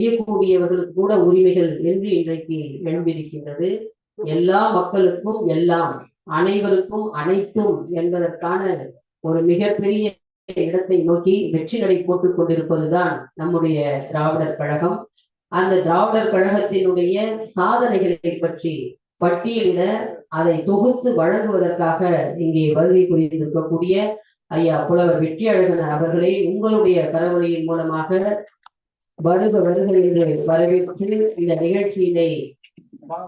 செய்யக்கூடியவர்களுக்கு கூட உரிமைகள் என்று இன்றைக்கு எழுந்திருக்கின்றது எல்லா மக்களுக்கும் எல்லாம் அனைவருக்கும் அனைத்தும் என்பதற்கான ஒரு மிகப்பெரிய இடத்தை நோக்கி வெற்றி நடை போட்டுக் கொண்டிருப்பதுதான் நம்முடைய திராவிடர் கழகம். அந்த திராவிடர் கழகத்தினுடைய சாதனைகளை பற்றி பட்டியலிட அதை தொகுத்து வழங்குவதற்காக இங்கே வருகை புரிந்திருக்கக்கூடிய ஐயா புலவர் வெற்றியழகன் அவர்களை உங்களுடைய கரவழியின் மூலமாக வருக வருக வரவேற்று இந்த நிகழ்ச்சியினை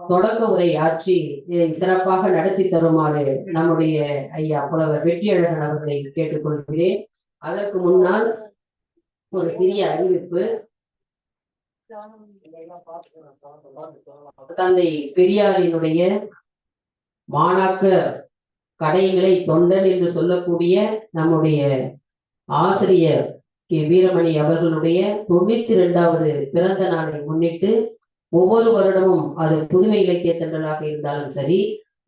தொடக்க உரை ஆற்றி இதை சிறப்பாக நடத்தி தருமாறு நம்முடைய ஐயா புலவர் வெற்றியழகன் அவர்களை கேட்டுக்கொள்கிறேன். அதற்கு முன்னால் ஒரு சிறிய அறிவிப்பு. தந்தை பெரியாரினுடைய மாணாக்கர் கடைகளை தொண்டன் என்று சொல்லக்கூடிய நம்முடைய ஆசிரியர் கே வீரமணி அவர்களுடைய தொண்ணூத்தி இரண்டாவது பிறந்த நாளை முன்னிட்டு ஒவ்வொரு வருடமும் அது புதுமை இலக்கிய தண்டலாக இருந்தாலும் சரி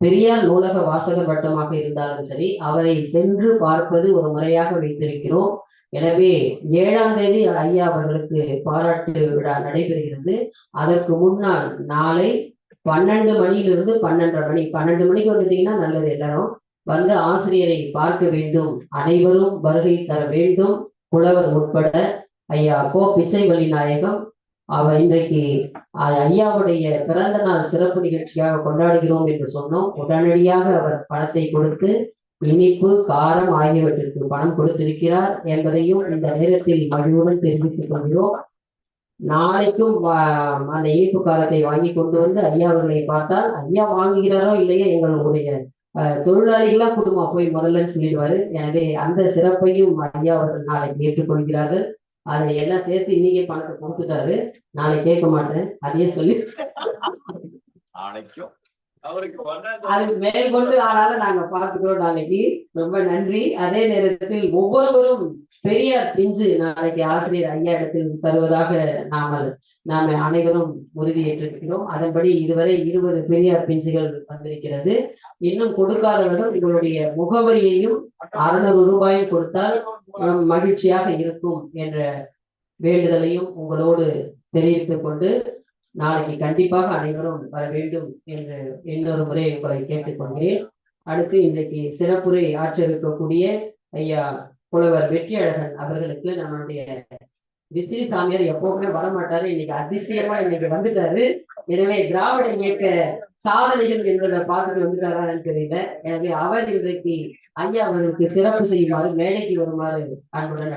பெரியார் நூலக வாசகர் வட்டமாக இருந்தாலும் சரி அவரை சென்று பார்ப்பது ஒரு முறையாக வைத்திருக்கிறோம். எனவே ஏழாம் தேதி ஐயா அவர்களுக்கு பாராட்டு விழா நடைபெறுகிறது. அதற்கு முன்னால் நாளை பன்னெண்டு மணியிலிருந்து பன்னெண்டரை மணி பன்னெண்டு மணிக்கு வந்துட்டீங்கன்னா நல்லது எல்லாரும். வந்து ஆசிரியரை பார்க்க வேண்டும். அனைவரும் வருகை தர வேண்டும். புலவர் உட்பட ஐயா கோ பிச்சைவழி நாயகம். அவர் இன்றைக்கு ஐயாவுடைய பிறந்த நாள் சிறப்பு நிகழ்ச்சியாக கொண்டாடுகிறோம் என்று சொன்னோம். உடனடியாக அவர் பணத்தை கொடுத்து இனிப்பு காரம் ஆகியவற்றிற்கு பணம் கொடுத்திருக்கிறார் என்பதையும் இந்த நேரத்தில் மகிழ்வுடன் தெரிவித்துக் கொள்கிறோம். நாளைக்கும் அந்த இனிப்பு காலத்தை வாங்கி கொண்டு வந்து ஐயா அவர்களை பார்த்தால் ஐயா வாங்குகிறாரோ இல்லையோ எங்களுடைய தொழிலாளிகளா குடும்பம் போய் முதல்லன்னு சொல்லிடுவாரு. எனவே அந்த சிறப்பையும் ஐயா அவர்கள் நாளைக்கு ஏற்றுக்கொள்கிறார்கள். அதை எல்லாம் சேர்த்து இன்னைக்கே பணத்தை கொடுத்துட்டாரு. நாளை கேட்க மாட்டேன். அதையே சொல்லி நாளைக்கும் அதுக்கு மேல் கொண்டு மேற்கொண்டு நாங்க பாத்துக்கிறோம் நாளைக்கு. ரொம்ப நன்றி. அதே நேரத்தில் ஒவ்வொருவரும் பெரியார் பிஞ்சு நாளைக்கு ஆசிரியர் ஐயா இடத்தில் தருவதாக நாமல் நாம அனைவரும் உறுதியேற்றிருக்கிறோம். அதன்படி இதுவரை இருபது பெரியார் பிஞ்சுகள் வந்திருக்கிறது. இன்னும் கொடுக்காதவர்கள் உங்களுடைய முகவரியையும் அறுநூறு ரூபாயும் கொடுத்தால் மகிழ்ச்சியாக இருக்கும் என்ற வேண்டுதலையும் உங்களோடு தெரிவித்துக் கொண்டு நாளைக்கு கண்டிப்பாக அனைவரும் வர வேண்டும் என்று இன்னொரு முறை உங்களை கேட்டுக்கொள்கிறேன் அடுத்து இன்றைக்கு சிறப்புரை ஆற்றிருக்கக்கூடிய ஐயா புலவர் வெற்றியழகன் அவர்களுக்கு நம்மளுடைய விசிறி சாமியார் எப்பவுமே வரமாட்டாரு. இன்னைக்கு அதிசயமா இன்னைக்கு வந்துட்டாரு. எனவே திராவிட இயக்க சாதனைகள் என்பதை பார்த்துட்டு வந்துட்டாரான்னு தெரியல. எனவே அவர் இன்றைக்கு ஐயா அவர்களுக்கு சிறப்பு செய்யுமாறு மேடைக்கு வருமாறு அன்புடன்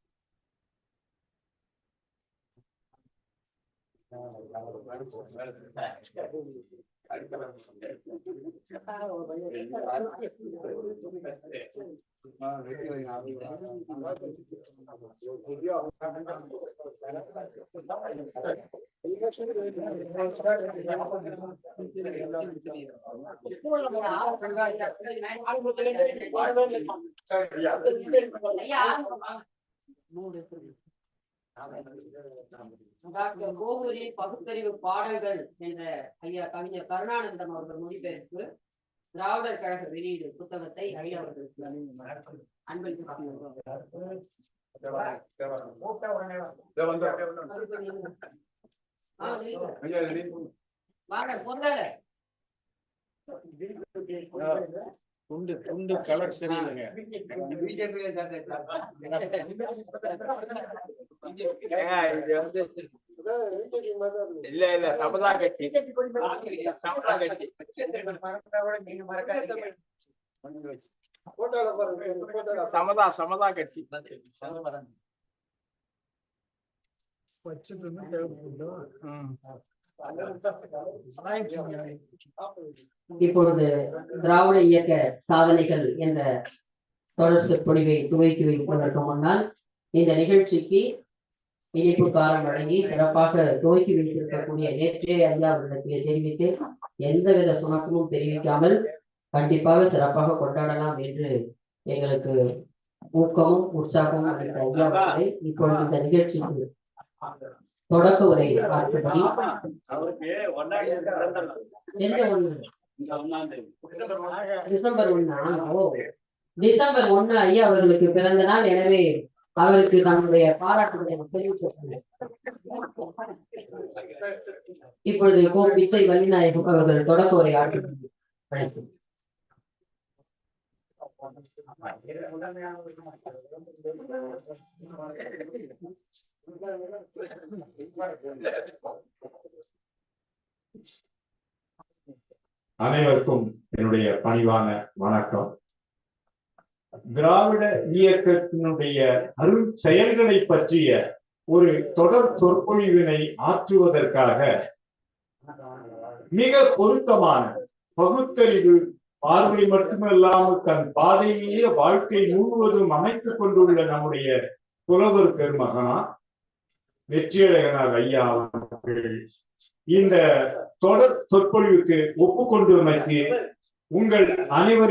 அழைக்கிறேன் டாக்டர் கோவூரின் பகுத்தறிவு பாடல்கள் என்ற ஐயா கவிஞர் கருணானந்தம் அவர்கள் மொழிபெயர்ப்பு திராவிடர் கழக வெளியீடு புத்தகத்தை ஐயா அவர்களுக்கு நீங்க. வாங்க பொருளாளர் துண்டு துண்டு கலர் சரியில்லைங்க ஏங்க, இது வந்து இல்ல இல்ல சமதா கட்சி. சமதா கட்சி. சமதா சமதா கட்சி. ம். இப்பொழுது திராவிட இயக்க சாதனைகள் என்ற தொடர் சொற்பொழிவை துவக்கி வைப்பதற்கு முன்னால் இந்த நிகழ்ச்சிக்கு இனிப்பு வழங்கி சிறப்பாக துவக்கி வைத்திருக்கக்கூடிய நேற்றே ஐயா அவர்களுக்கு தெரிவித்து எந்தவித சுணக்கமும் தெரிவிக்காமல் கண்டிப்பாக சிறப்பாக கொண்டாடலாம் என்று எங்களுக்கு ஊக்கமும் உற்சாகமும் அளித்த ஐயா இப்பொழுது இந்த நிகழ்ச்சிக்கு தொடக்க உரை நாள். எந்த ஒண்ணு. டிசம்பர் ஓ டிசம்பர் ஒண்ணு ஐயா அவர்களுக்கு பிறந்த நாள் எனவே அவருக்கு நம்முடைய பாராட்டுகளை கொள்கிறேன். இப்பொழுது கோ பிச்சை வள்ளிநாயகம் அவர்கள் தொடக்க உரை அழைக்கிறேன். அனைவருக்கும் என்னுடைய பணிவான வணக்கம். திராவிட இயக்கத்தினுடைய அருள் செயல்களை பற்றிய ஒரு தொடர் சொற்பொழிவினை ஆற்றுவதற்காக மிக பொருத்தமான பகுத்தறிவு பார்வை மட்டுமல்லாமல் தன் பாதையிலேயே வாழ்க்கை முழுவதும் அமைத்துக் கொண்டுள்ள நம்முடைய புலவர் பெருமகனா வெற்றியழகனார் ஐயா அவர்கள். இந்த தொடர் சொற்பொழிவுக்கு ஒப்புக்கொண்டுள்ளமைக்கு உங்கள் அனைவரின்